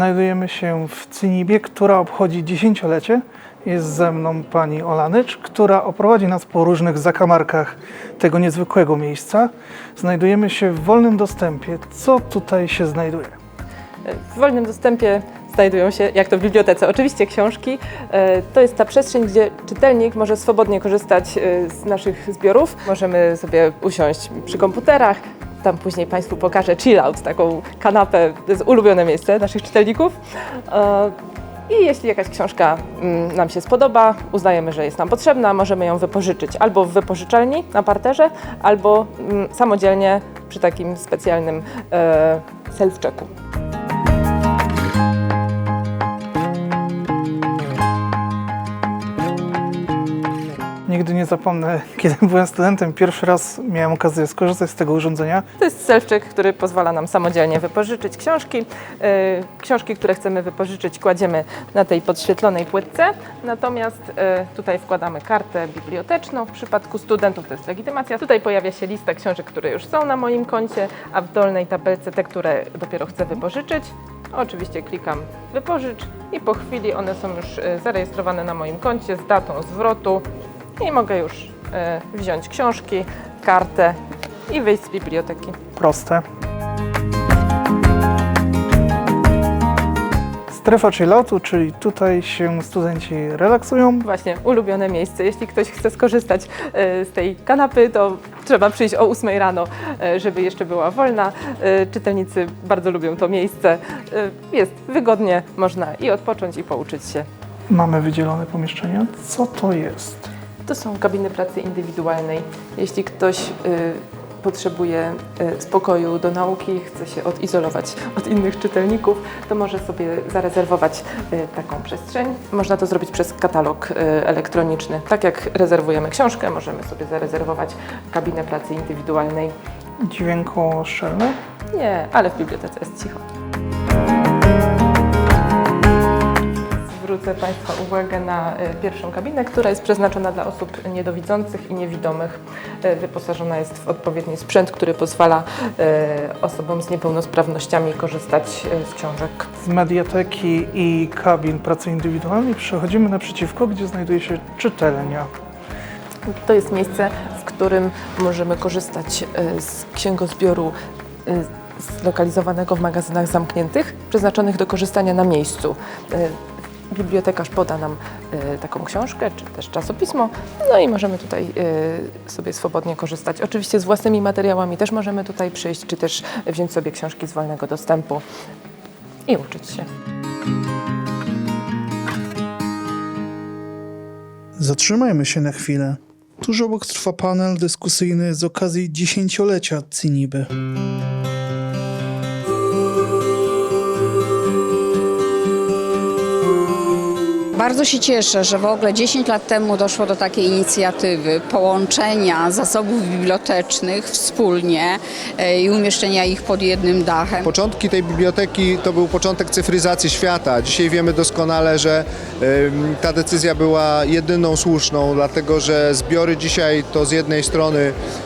Znajdujemy się w Cynibie, która obchodzi dziesięciolecie. Jest ze mną pani Olanycz, która oprowadzi nas po różnych zakamarkach tego niezwykłego miejsca. Znajdujemy się w wolnym dostępie. Co tutaj się znajduje? W wolnym dostępie znajdują się, jak to w bibliotece, oczywiście książki. E, To jest ta przestrzeń, gdzie czytelnik może swobodnie korzystać e, z naszych zbiorów. Możemy sobie usiąść przy komputerach. Tam później Państwu pokażę chill out, taką kanapę, to jest ulubione miejsce naszych czytelników. E, I jeśli jakaś książka mm, nam się spodoba, uznajemy, że jest nam potrzebna, możemy ją wypożyczyć albo w wypożyczalni na parterze, albo mm, samodzielnie przy takim specjalnym e, self-checku. Nie zapomnę, kiedy byłem studentem, pierwszy raz miałem okazję skorzystać z tego urządzenia. To jest self-check, który pozwala nam samodzielnie wypożyczyć książki. Yy, Książki, które chcemy wypożyczyć, kładziemy na tej podświetlonej płytce. Natomiast yy, tutaj wkładamy kartę biblioteczną. W przypadku studentów to jest legitymacja. Tutaj pojawia się lista książek, które już są na moim koncie, a w dolnej tabelce te, które dopiero chcę wypożyczyć. Oczywiście klikam wypożycz i po chwili one są już yy, zarejestrowane na moim koncie z datą zwrotu i mogę już yy, wziąć książki, kartę i wyjść z biblioteki. Proste. Strefa chilloutu, czyli tutaj się studenci relaksują. Właśnie ulubione miejsce. Jeśli ktoś chce skorzystać e, z tej kanapy, to trzeba przyjść o 8 rano, e, żeby jeszcze była wolna. E, Czytelnicy bardzo lubią to miejsce. E, Jest wygodnie, można i odpocząć, i pouczyć się. Mamy wydzielone pomieszczenia. Co to jest? To są kabiny pracy indywidualnej. Jeśli ktoś y, potrzebuje y, spokoju do nauki, chce się odizolować od innych czytelników, to może sobie zarezerwować y, taką przestrzeń. Można to zrobić przez katalog y, elektroniczny. Tak jak rezerwujemy książkę, możemy sobie zarezerwować kabinę pracy indywidualnej. Dźwięko szczelne. Nie, ale w bibliotece jest cicho. Zwrócę Państwa uwagę na y, pierwszą kabinę, która jest przeznaczona dla osób niedowidzących i niewidomych. Y, Wyposażona jest w odpowiedni sprzęt, który pozwala y, osobom z niepełnosprawnościami korzystać z książek. Z mediateki i kabin pracy indywidualnej przechodzimy naprzeciwko, gdzie znajduje się czytelnia. To jest miejsce, w którym możemy korzystać z księgozbioru zlokalizowanego w magazynach zamkniętych, przeznaczonych do korzystania na miejscu. Bibliotekarz poda nam y, taką książkę, czy też czasopismo, no i możemy tutaj y, sobie swobodnie korzystać. Oczywiście z własnymi materiałami też możemy tutaj przyjść, czy też wziąć sobie książki z wolnego dostępu i uczyć się. Zatrzymajmy się na chwilę. Tuż obok trwa panel dyskusyjny z okazji dziesięciolecia Ciniby. Bardzo się cieszę, że w ogóle 10 lat temu doszło do takiej inicjatywy połączenia zasobów bibliotecznych wspólnie e, i umieszczenia ich pod jednym dachem. Początki tej biblioteki to był początek cyfryzacji świata. Dzisiaj wiemy doskonale, że ta decyzja była jedyną słuszną, dlatego że zbiory dzisiaj to z jednej strony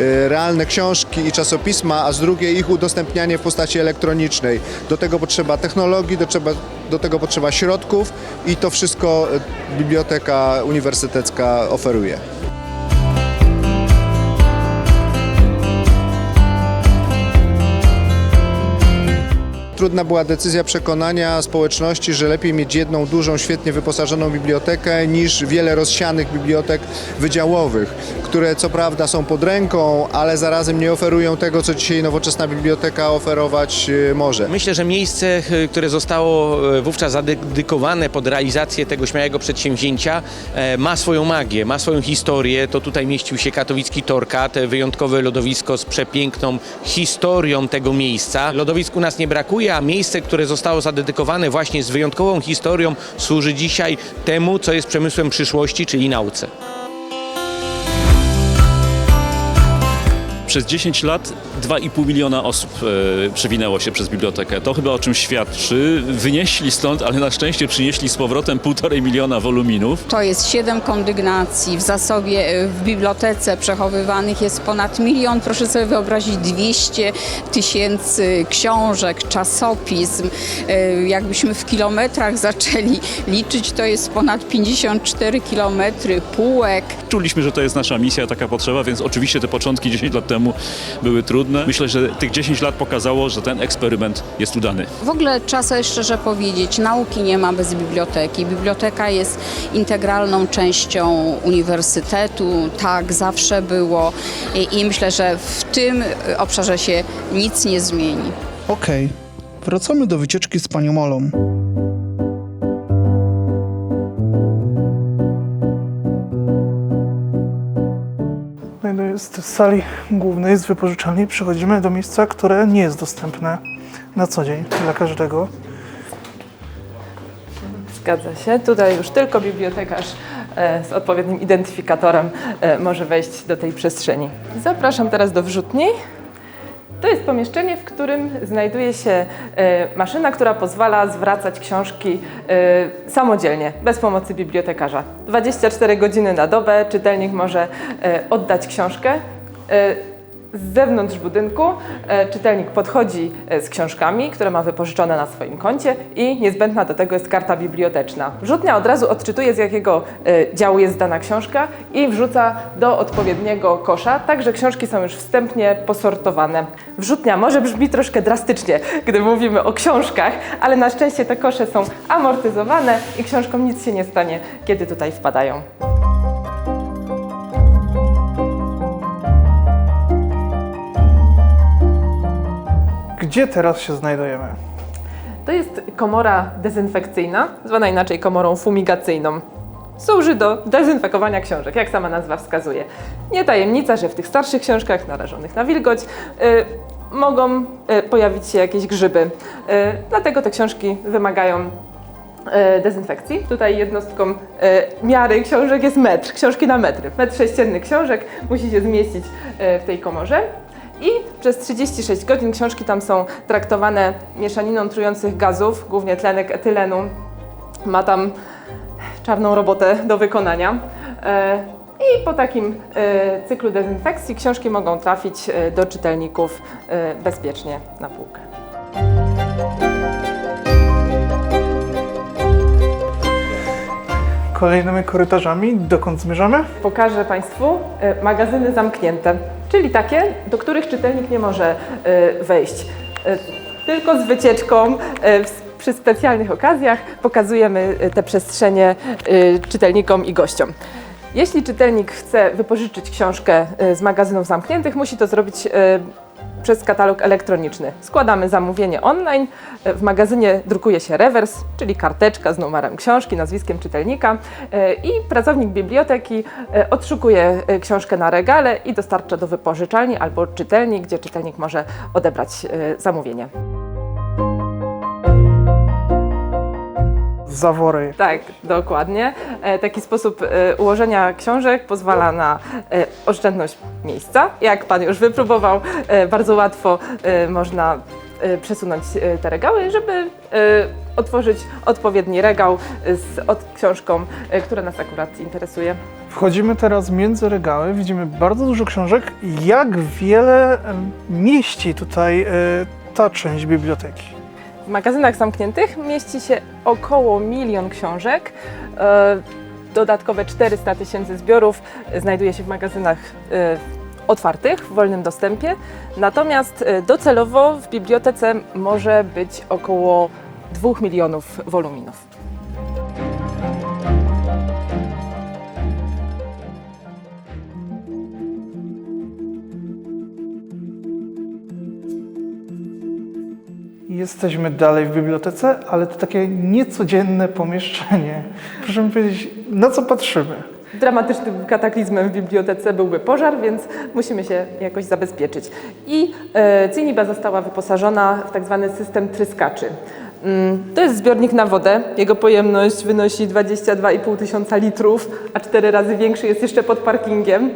y, realne książki i czasopisma, a z drugiej ich udostępnianie w postaci elektronicznej. Do tego potrzeba technologii, do, trzeba, do tego potrzeba środków i to wszystko y, biblioteka uniwersytecka oferuje. Trudna była decyzja przekonania społeczności, że lepiej mieć jedną dużą, świetnie wyposażoną bibliotekę niż wiele rozsianych bibliotek wydziałowych, które co prawda są pod ręką, ale zarazem nie oferują tego, co dzisiaj nowoczesna biblioteka oferować y, może. Myślę, że miejsce, y, które zostało y, wówczas zadedykowane pod realizację tego śmiałego przedsięwzięcia, e, ma swoją magię, ma swoją historię. To tutaj mieścił się katowicki Torkat, e, wyjątkowe lodowisko z przepiękną historią tego miejsca. Lodowisk u nas nie brakuje, a miejsce, które zostało zadedykowane właśnie z wyjątkową historią, służy dzisiaj temu, co jest przemysłem przyszłości, czyli nauce. Przez 10 lat 2,5 miliona osób e, przewinęło się przez bibliotekę. To chyba o czym świadczy. Wynieśli stąd, ale na szczęście przynieśli z powrotem 1,5 miliona woluminów. To jest siedem kondygnacji. W zasobie e, w bibliotece przechowywanych jest ponad milion, proszę sobie wyobrazić, 200 tysięcy książek, czasopism. E, Jakbyśmy w kilometrach zaczęli liczyć, to jest ponad 54 kilometry półek. Czuliśmy, że to jest nasza misja, taka potrzeba, więc oczywiście te początki 10 lat temu były trudne. Myślę, że tych 10 lat pokazało, że ten eksperyment jest udany. W ogóle trzeba sobie szczerze powiedzieć, nauki nie ma bez biblioteki. Biblioteka jest integralną częścią uniwersytetu, tak zawsze było i, i myślę, że w tym obszarze się nic nie zmieni. Okej, wracamy do wycieczki z panią Olą. Z sali głównej, z wypożyczalni, przechodzimy do miejsca, które nie jest dostępne na co dzień dla każdego. Zgadza się. Tutaj już tylko bibliotekarz e, z odpowiednim identyfikatorem e, może wejść do tej przestrzeni. Zapraszam teraz do wrzutni. To jest pomieszczenie, w którym znajduje się e, maszyna, która pozwala zwracać książki e, samodzielnie, bez pomocy bibliotekarza. 24 godziny na dobę czytelnik może e, oddać książkę. Z zewnątrz budynku e, czytelnik podchodzi e, z książkami, które ma wypożyczone na swoim koncie i niezbędna do tego jest karta biblioteczna. Wrzutnia od razu odczytuje z jakiego e, działu jest dana książka i wrzuca do odpowiedniego kosza, tak że książki są już wstępnie posortowane. Wrzutnia może brzmi troszkę drastycznie, gdy mówimy o książkach, ale na szczęście te kosze są amortyzowane i książkom nic się nie stanie, kiedy tutaj wpadają. Gdzie teraz się znajdujemy? To jest komora dezynfekcyjna, zwana inaczej komorą fumigacyjną. Służy do dezynfekowania książek, jak sama nazwa wskazuje. Nie tajemnica, że w tych starszych książkach narażonych na wilgoć y, mogą y, pojawić się jakieś grzyby. Y, dlatego te książki wymagają y, dezynfekcji. Tutaj jednostką y, miary książek jest metr, książki na metry. Metr sześcienny książek musi się zmieścić y, w tej komorze. I przez 36 godzin książki tam są traktowane mieszaniną trujących gazów, głównie tlenek etylenu. Ma tam czarną robotę do wykonania. E, I po takim e, cyklu dezynfekcji książki mogą trafić e, do czytelników e, bezpiecznie na półkę. Kolejnymi korytarzami, dokąd zmierzamy? Pokażę Państwu e, magazyny zamknięte, czyli takie, do których czytelnik nie może e, wejść. E, Tylko z wycieczką e, przy specjalnych okazjach pokazujemy te przestrzenie czytelnikom i gościom. Jeśli czytelnik chce wypożyczyć książkę z magazynów zamkniętych, musi to zrobić przez katalog elektroniczny. Składamy zamówienie online, e, w magazynie drukuje się rewers, czyli karteczka z numerem książki, nazwiskiem czytelnika e, i pracownik biblioteki e, odszukuje książkę na regale i dostarcza do wypożyczalni albo czytelni, gdzie czytelnik może odebrać zamówienie. Zawory. Tak, dokładnie. E, Taki sposób e, ułożenia książek pozwala na e, oszczędność miejsca. Jak Pan już wypróbował, bardzo łatwo można przesunąć te regały, żeby otworzyć odpowiedni regał z od książką, która nas akurat interesuje. Wchodzimy teraz między regały, widzimy bardzo dużo książek. Jak wiele mieści tutaj ta część biblioteki? W magazynach zamkniętych mieści się około milion książek. E, Dodatkowe 400 tysięcy zbiorów znajduje się w magazynach e, otwartych, w wolnym dostępie. Natomiast e, docelowo w bibliotece może być około 2 milionów woluminów. Jesteśmy dalej w bibliotece, ale to takie niecodzienne pomieszczenie. Proszę mi powiedzieć, na co patrzymy? Dramatycznym kataklizmem w bibliotece byłby pożar, więc musimy się jakoś zabezpieczyć. I e, Ciniba została wyposażona w tak zwany system tryskaczy. Mm, To jest zbiornik na wodę. Jego pojemność wynosi 22,5 tysiąca litrów, a cztery razy większy jest jeszcze pod parkingiem.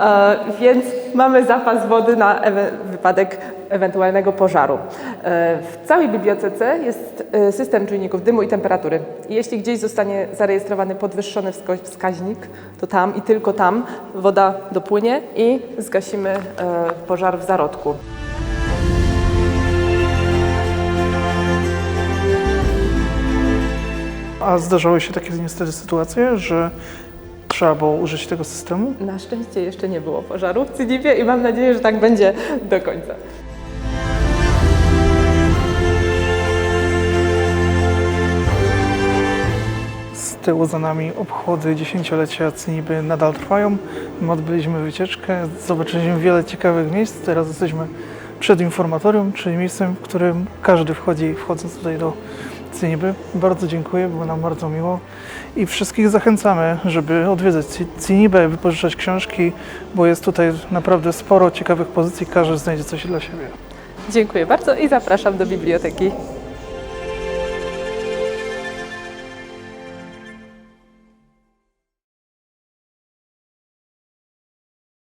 E, Więc mamy zapas wody na wypadek ewentualnego pożaru. E, W całej bibliotece jest e, system czujników dymu i temperatury. Jeśli gdzieś zostanie zarejestrowany podwyższony wskaźnik, to tam i tylko tam woda dopłynie i zgasimy e, pożar w zarodku. A zdarzały się takie niestety sytuacje, że trzeba było użyć tego systemu? Na szczęście jeszcze nie było pożaru w Cynipie i mam nadzieję, że tak będzie do końca. Z tyłu za nami obchody dziesięciolecia Cyniby nadal trwają. My odbyliśmy wycieczkę, zobaczyliśmy wiele ciekawych miejsc. Teraz jesteśmy przed informatorium, czyli miejscem, w którym każdy wchodzi, wchodząc tutaj do Cyniby. Bardzo dziękuję, było nam bardzo miło i wszystkich zachęcamy, żeby odwiedzać Cynibę, wypożyczać książki, bo jest tutaj naprawdę sporo ciekawych pozycji, każdy znajdzie coś dla siebie. Dziękuję bardzo i zapraszam do biblioteki.